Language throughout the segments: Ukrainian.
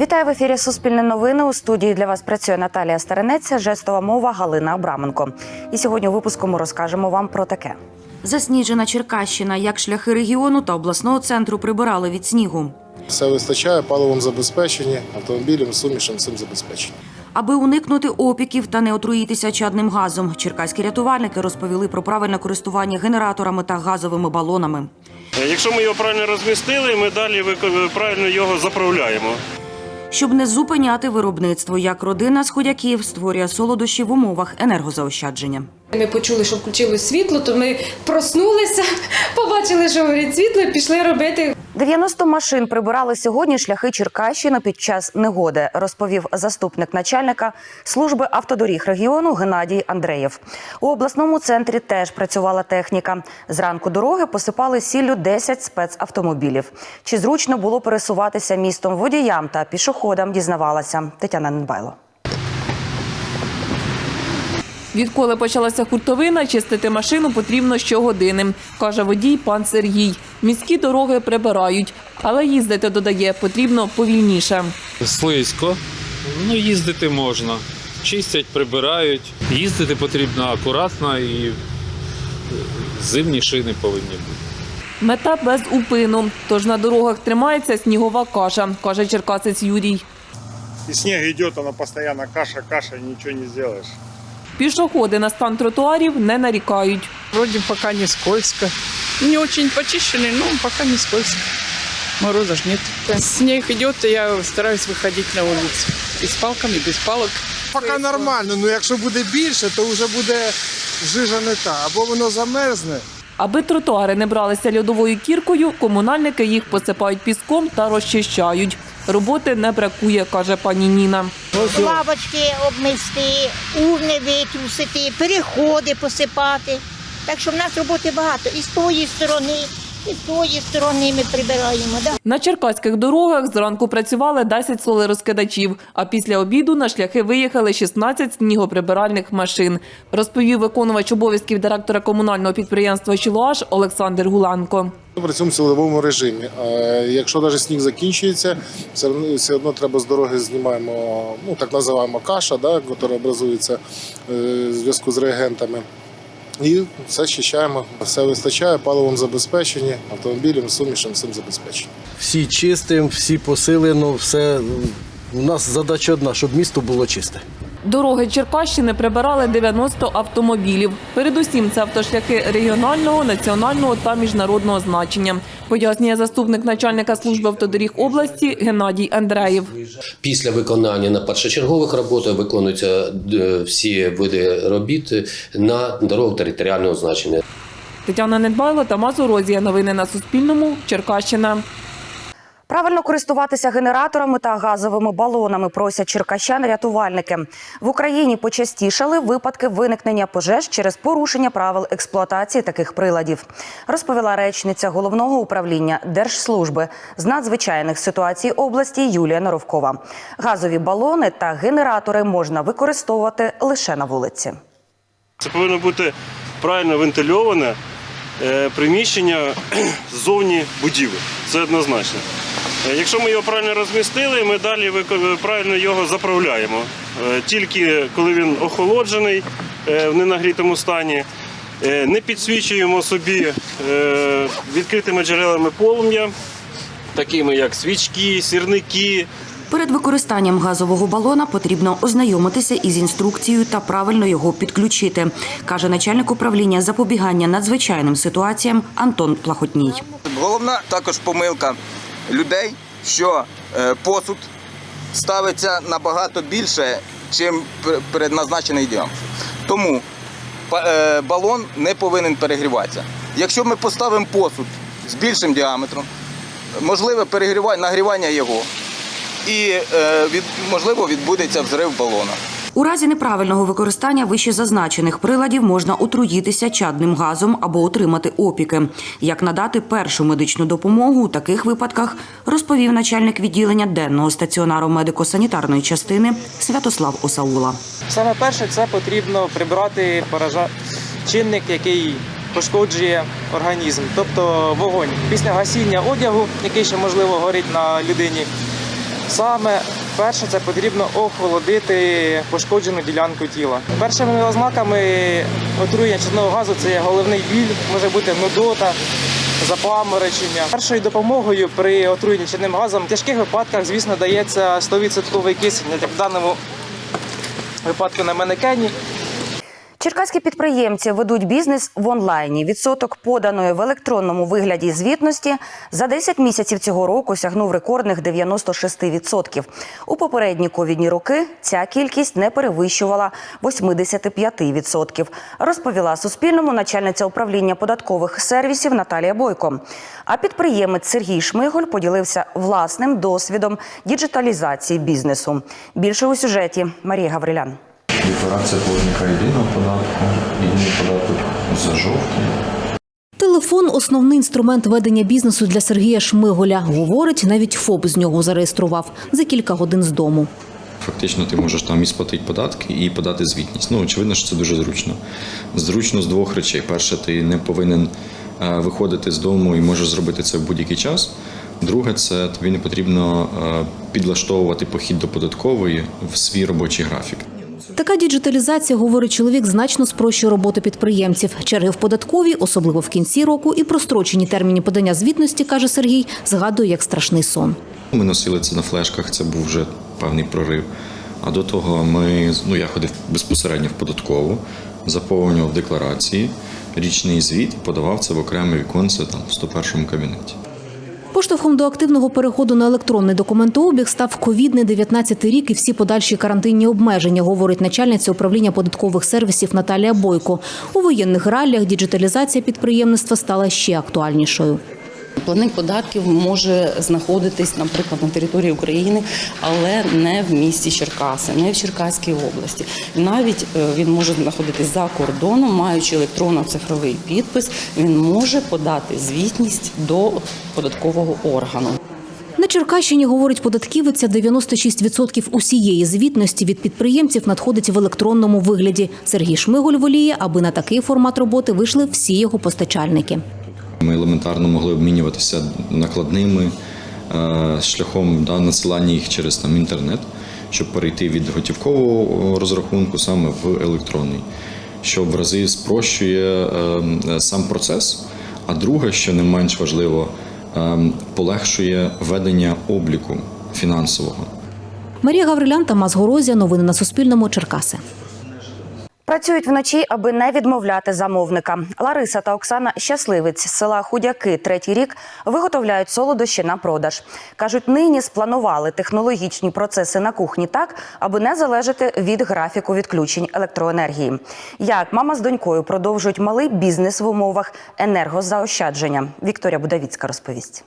Вітаю в ефірі Суспільне новини. У студії для вас працює Наталія Старенець, жестова мова Галина Абраменко. І сьогодні у випуску ми розкажемо вам про таке. Засніжена Черкащина, як шляхи регіону та обласного центру прибирали від снігу. Все вистачає паливом забезпечені, автомобілем, сумішем цим забезпечені. Аби уникнути опіків та не отруїтися чадним газом, черкаські рятувальники розповіли про правильне користування генераторами та газовими балонами. Якщо ми його правильно розмістили, ми далі правильно його заправляємо. Щоб не зупиняти виробництво, як родина з ходяків створює солодощі в умовах енергозаощадження. Ми почули, що включилось світло, то ми проснулися, побачили, що горить світло, пішли робити 90 машин прибирали сьогодні шляхи Черкащини під час негоди, розповів заступник начальника служби автодоріг регіону Геннадій Андреєв. У обласному центрі теж працювала техніка. Зранку дороги посипали сіллю 10 спецавтомобілів. Чи зручно було пересуватися містом водіям та пішоходам? Дізнавалася Тетяна Ненбайло. Відколи почалася хуртовина, чистити машину потрібно щогодини, каже водій пан Сергій. Міські дороги прибирають, але їздити, додає, потрібно повільніше. Слизько, ну їздити можна. Чистять, прибирають. Їздити потрібно акуратно і зимні шини повинні бути. Мета без упину. Тож на дорогах тримається снігова каша, каже черкасець Юрій. И снег идет, она постоянно каша, каша, и ничего не сделаешь. Пішоходи на стан тротуарів не нарікають. Вроде пока не скользко. Не очень почищенный, но пока не скользко. Мороза ж нет. Снег идет, я стараюсь выходить на улицу. И с палками, и без палок. Поки нормально, ну якщо буде більше, то вже буде жижа не та. Або воно замерзне. Аби тротуари не бралися льодовою кіркою, комунальники їх посипають піском та розчищають. Роботи не бракує, каже пані Ніна. лавочки обмести, урни витрусити, переходи посипати. Так що в нас роботи багато. І з тої сторони, і з тої сторони ми прибираємо. Да? На черкаських дорогах зранку працювали 10 солерозкидачів, а після обіду на шляхи виїхали 16 снігоприбиральних машин, розповів виконувач обов'язків директора комунального підприємства «Чилуаш» Олександр Гуленко. Ми працюємо в силовому режимі. Якщо навіть сніг закінчується, все одно, все одно треба з дороги знімаємо, ну так називаємо каша, да, яка образується е, в зв'язку з реагентами. І все щищаємо, все вистачає, паливом забезпечені, автомобілем, сумішем цим забезпечені. всі чистим, всі посилено, все. У нас задача одна, щоб місто було чисте. Дороги Черкащини прибирали 90 автомобілів. Передусім, це автошляхи регіонального, національного та міжнародного значення, пояснює заступник начальника служби автодоріг області Геннадій Андреєв. Після виконання на першочергових роботах виконуються е, всі види робіт на дорогах територіального значення. Тетяна Недбайло, Тамас Урозія. Новини на Суспільному. Черкащина. Правильно користуватися генераторами та газовими балонами просять черкащан рятувальники. В Україні почастішали випадки виникнення пожеж через порушення правил експлуатації таких приладів, розповіла речниця головного управління Держслужби з надзвичайних ситуацій області Юлія Норовкова. Газові балони та генератори можна використовувати лише на вулиці. Це повинно бути правильно вентильоване е, приміщення ззовні будівель. Це однозначно. Е, Якщо ми його правильно розмістили, ми далі правильно його заправляємо. Е, Тільки коли він охолоджений е, в ненагрітому стані, е, не підсвічуємо собі е, відкритими джерелами полум'я, такими як свічки, сірники, Перед використанням газового балона потрібно ознайомитися із інструкцією та правильно його підключити, каже начальник управління запобігання надзвичайним ситуаціям Антон Плахотній. Головна також помилка людей, що е, посуд ставиться набагато більше, чим передназначений діаметр. Тому е, балон не повинен перегріватися. Якщо ми поставимо посуд з більшим діаметром, можливе нагрівання його, і е, можливо відбудеться взрив балона. У разі неправильного використання вище зазначених приладів можна отруїтися чадним газом або отримати опіки. Як надати першу медичну допомогу у таких випадках, розповів начальник відділення денного стаціонару медико-санітарної частини Святослав Осаула. Саме перше, це потрібно прибрати поража... чинник, який пошкоджує організм, тобто вогонь. Після гасіння одягу, який ще можливо горить на людині, Саме перше це потрібно охолодити пошкоджену ділянку тіла. Першими ознаками отруєння чорного газу це головний біль, може бути нудота, запаморочення. Першою допомогою при отруєнні чинним газом в тяжких випадках, звісно, дається 100% кисень, як в даному випадку на манекені. Черкаські підприємці ведуть бізнес в онлайні. Відсоток поданої в електронному вигляді звітності за 10 місяців цього року сягнув рекордних 96%. У попередні ковідні роки ця кількість не перевищувала 85%, розповіла Суспільному начальниця управління податкових сервісів Наталія Бойко. А підприємець Сергій Шмиголь поділився власним досвідом діджиталізації бізнесу. Більше у сюжеті Марія Гаврилян. Декларація платника єдиного податку, єдиний податок за жовтень. Телефон основний інструмент ведення бізнесу для Сергія Шмиголя. Говорить, навіть ФОП з нього зареєстрував за кілька годин з дому. Фактично ти можеш там і сплатити податки, і подати звітність. Ну, очевидно, що це дуже зручно. Зручно з двох речей. Перше, ти не повинен е, виходити з дому і можеш зробити це в будь-який час. Друге, це тобі не потрібно е, підлаштовувати похід до податкової в свій робочий графік. Така діджиталізація, говорить чоловік, значно спрощує роботу підприємців. Черги в податковій, особливо в кінці року, і прострочені терміни подання звітності, каже Сергій, згадує як страшний сон. Ми носили це на флешках, це був вже певний прорив. А до того ми, ну я ходив безпосередньо в податкову, заповнював декларації, річний звіт подавав це в окреме віконце там в 101 кабінеті. Поштовхом до активного переходу на електронний документообіг став ковідний 19 рік і всі подальші карантинні обмеження, говорить начальниця управління податкових сервісів Наталія Бойко. У воєнних реаліях діджиталізація підприємництва стала ще актуальнішою. Платник податків може знаходитись, наприклад, на території України, але не в місті Черкаси, не в Черкаській області. Навіть е, він може знаходитись за кордоном, маючи електронно-цифровий підпис, він може подати звітність до податкового органу. На Черкащині, говорить податківиця, 96% усієї звітності від підприємців надходить в електронному вигляді. Сергій Шмиголь воліє, аби на такий формат роботи вийшли всі його постачальники. Ми елементарно могли обмінюватися накладними е, шляхом да, надсилання їх через там, інтернет, щоб перейти від готівкового розрахунку саме в електронний, що в рази спрощує е, сам процес. А друге, що не менш важливо, е, полегшує ведення обліку фінансового. Марія Гаврилян, Тамас Горозія. Новини на Суспільному. Черкаси. Працюють вночі, аби не відмовляти замовника. Лариса та Оксана Щасливець з села Худяки третій рік виготовляють солодощі на продаж. кажуть, нині спланували технологічні процеси на кухні так, аби не залежати від графіку відключень електроенергії. Як мама з донькою продовжують малий бізнес в умовах енергозаощадження. Вікторія Будавіцька розповість.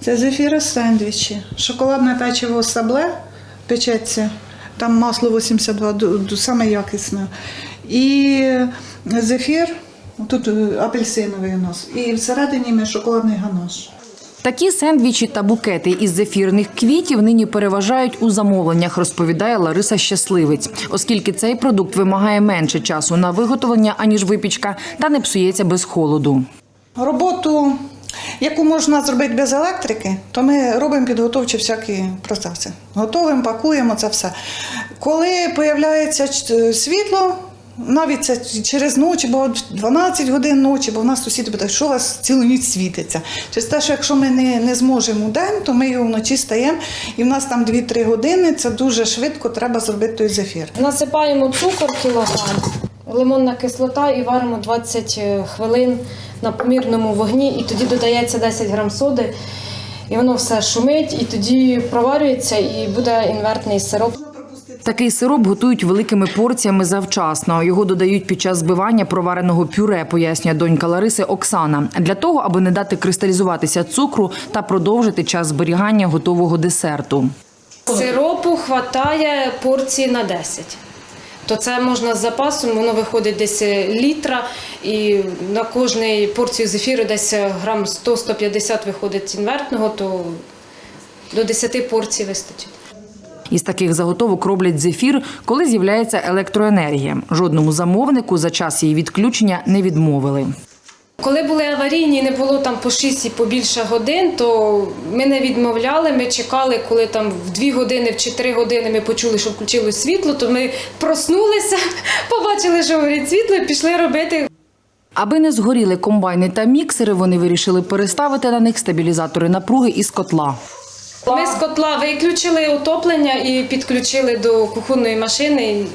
Це зефіри сендвічі, шоколадне печиво сабле печеться, там масло 82, ду- ду- саме якісне. І зефір, тут е, апельсиновий у нас, і всередині ми шоколадний ганаш. Такі сендвічі та букети із зефірних квітів нині переважають у замовленнях, розповідає Лариса Щасливець, оскільки цей продукт вимагає менше часу на виготовлення, аніж випічка, та не псується без холоду. Роботу, яку можна зробити без електрики, то ми робимо підготовчі всякі процеси. Готовимо, пакуємо це все. Коли з'являється ч- світло, навіть це через ночі, бо 12 годин ночі, бо в нас сусіди питають, що у вас цілу ніч світиться. Через те, що якщо ми не, не зможемо у день, то ми його вночі стаємо, і в нас там 2-3 години, це дуже швидко треба зробити той зефір. Насипаємо цукор кілограм, лимонна кислота і варимо 20 хвилин на помірному вогні, і тоді додається 10 грам соди, і воно все шумить, і тоді проварюється, і буде інвертний сироп. Такий сироп готують великими порціями завчасно. Його додають під час збивання провареного пюре, пояснює донька Лариси Оксана, для того, аби не дати кристалізуватися цукру та продовжити час зберігання готового десерту. Сиропу хватає порції на 10. То це можна з запасом, воно виходить десь літра, і на кожній порцію зефіру десь грам 100-150 виходить інвертного, то до 10 порцій вистачить. Із таких заготовок роблять зефір, коли з'являється електроенергія. Жодному замовнику за час її відключення не відмовили. Коли були аварійні, не було там по 6 і побільше годин, то ми не відмовляли. Ми чекали, коли там в 2 години, в 4 години ми почули, що включилось світло, то ми проснулися, побачили, що горить світло, і пішли робити. Аби не згоріли комбайни та міксери, вони вирішили переставити на них стабілізатори напруги із котла. Ми з котла виключили отоплення і підключили до кухонної машини,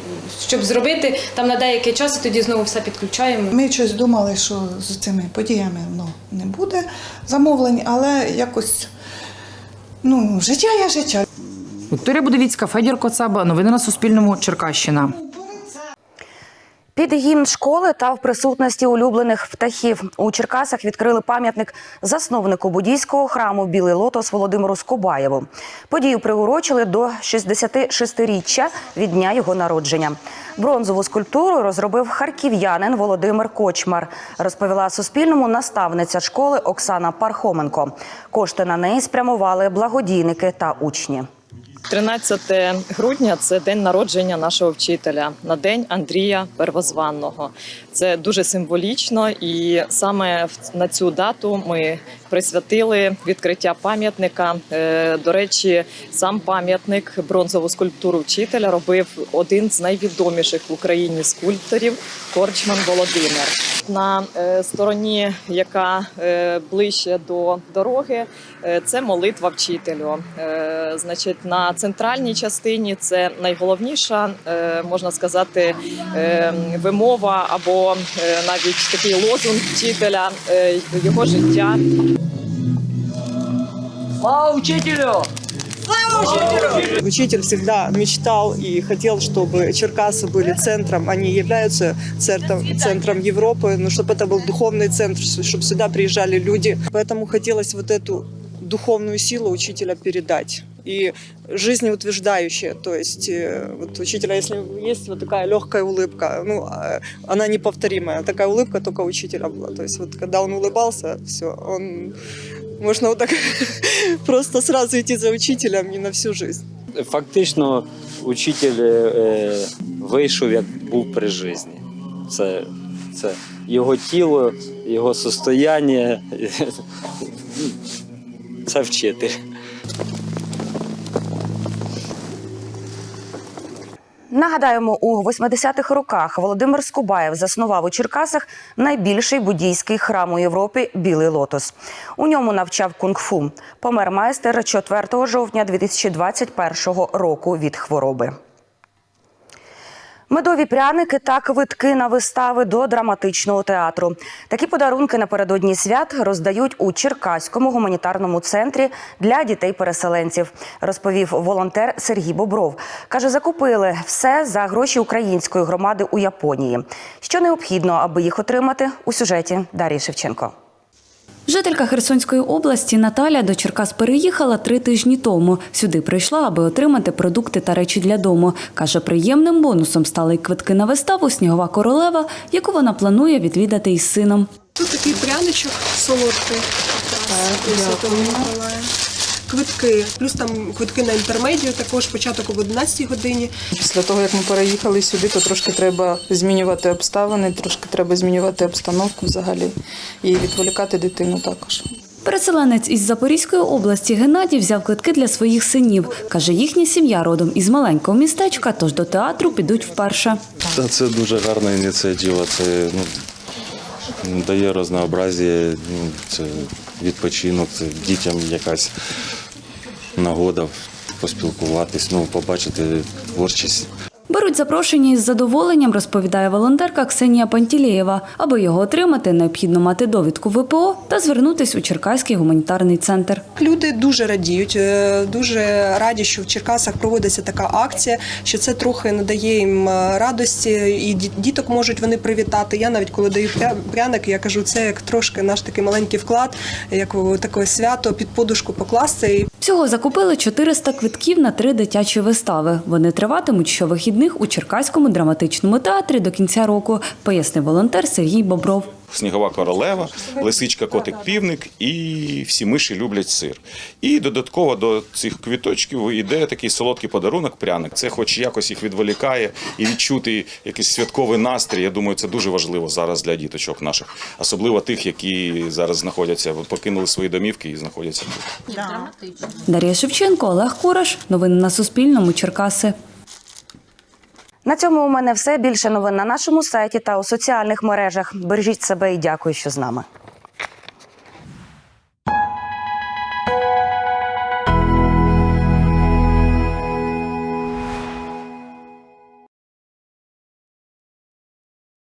щоб зробити там на деякий час, і тоді знову все підключаємо. Ми щось думали, що з цими подіями ну, не буде замовлень, але якось ну, життя є життя. Вікторія Будовіцька, Федір Коцаба. Новини на Суспільному. Черкащина. Під гімн школи та в присутності улюблених птахів у Черкасах відкрили пам'ятник засновнику буддійського храму Білий Лотос Володимиру Скобаєву. Подію приурочили до 66-річчя від дня його народження. Бронзову скульптуру розробив харків'янин Володимир Кочмар. Розповіла Суспільному наставниця школи Оксана Пархоменко. Кошти на неї спрямували благодійники та учні. 13 грудня це день народження нашого вчителя на день Андрія Первозванного. Це дуже символічно, і саме на цю дату ми присвятили відкриття пам'ятника. Е, До речі, сам пам'ятник бронзову скульптуру вчителя робив один з найвідоміших в Україні скульпторів Корчман Володимир. На е, стороні, яка е, ближче до дороги, це молитва вчителю. Значить, на центральній частині це найголовніша, можна сказати, вимова або е, навіть такий лозунг вчителя його життя. Слава учителю! Учитель всегда мечтал и хотел, чтобы Черкасы были центром. Они являются центром, центром Европы, но чтобы это был духовный центр, чтобы сюда приезжали люди. Поэтому хотелось вот эту духовную силу учителя передать и жизнеутверждающая. То есть э, вот у учителя, если есть вот такая легкая улыбка, ну, э, она неповторимая. Такая улыбка только у учителя была. То есть вот когда он улыбался, все, он... Можно вот так просто сразу идти за учителем и на всю жизнь. Фактично, учитель е, вийшов як був при житті. Це, це його тіло, його состояння. Це вчитель. Нагадаємо, у 80-х роках Володимир Скубаєв заснував у Черкасах найбільший буддійський храм у Європі Білий Лотос. У ньому навчав кунг-фу. Помер майстер 4 жовтня 2021 року від хвороби. Медові пряники та квитки на вистави до драматичного театру. Такі подарунки напередодні свят роздають у Черкаському гуманітарному центрі для дітей-переселенців, розповів волонтер Сергій Бобров. Каже, закупили все за гроші української громади у Японії. Що необхідно, аби їх отримати у сюжеті Дар'ї Шевченко. Жителька Херсонської області Наталя до Черкас переїхала три тижні тому. Сюди прийшла, аби отримати продукти та речі для дому. Каже, приємним бонусом стали й квитки на виставу Снігова королева, яку вона планує відвідати із сином. Тут такий пряничок солодкий. Так, Миколая. Квитки, плюс там квитки на інтермедію, також початок об 11 годині. Після того, як ми переїхали сюди, то трошки треба змінювати обставини, трошки треба змінювати обстановку взагалі і відволікати дитину також. Переселенець із Запорізької області Геннадій взяв квитки для своїх синів. Каже, їхня сім'я родом із маленького містечка, тож до театру підуть вперше. Та це дуже гарна ініціатива. Це ну, дає разнообразія, ну, це відпочинок, це дітям якась нагода поспілкуватись, ну, побачити творчість. Беруть запрошення із задоволенням, розповідає волонтерка Ксенія Пантілєєва. Аби його отримати, необхідно мати довідку ВПО та звернутись у Черкаський гуманітарний центр. Люди дуже радіють, е, дуже раді, що в Черкасах проводиться така акція, що це трохи надає їм е, радості, і діток можуть вони привітати. Я навіть коли даю пря- пряник, я кажу, це як трошки наш такий маленький вклад, як таке свято під подушку покласти. Всього закупили 400 квитків на три дитячі вистави. Вони триватимуть щовихідних вихідних у Черкаському драматичному театрі до кінця року, пояснив волонтер Сергій Бобров. Снігова королева, лисичка, котик, півник і всі миші люблять сир. І додатково до цих квіточків йде такий солодкий подарунок, пряник. Це хоч якось їх відволікає і відчути якийсь святковий настрій. Я думаю, це дуже важливо зараз для діточок наших, особливо тих, які зараз знаходяться, покинули свої домівки і знаходяться тут. Дар'я Шевченко, Олег Кураш. Новини на Суспільному. Черкаси. На цьому у мене все. Більше новин на нашому сайті та у соціальних мережах. Бережіть себе і дякую, що з нами.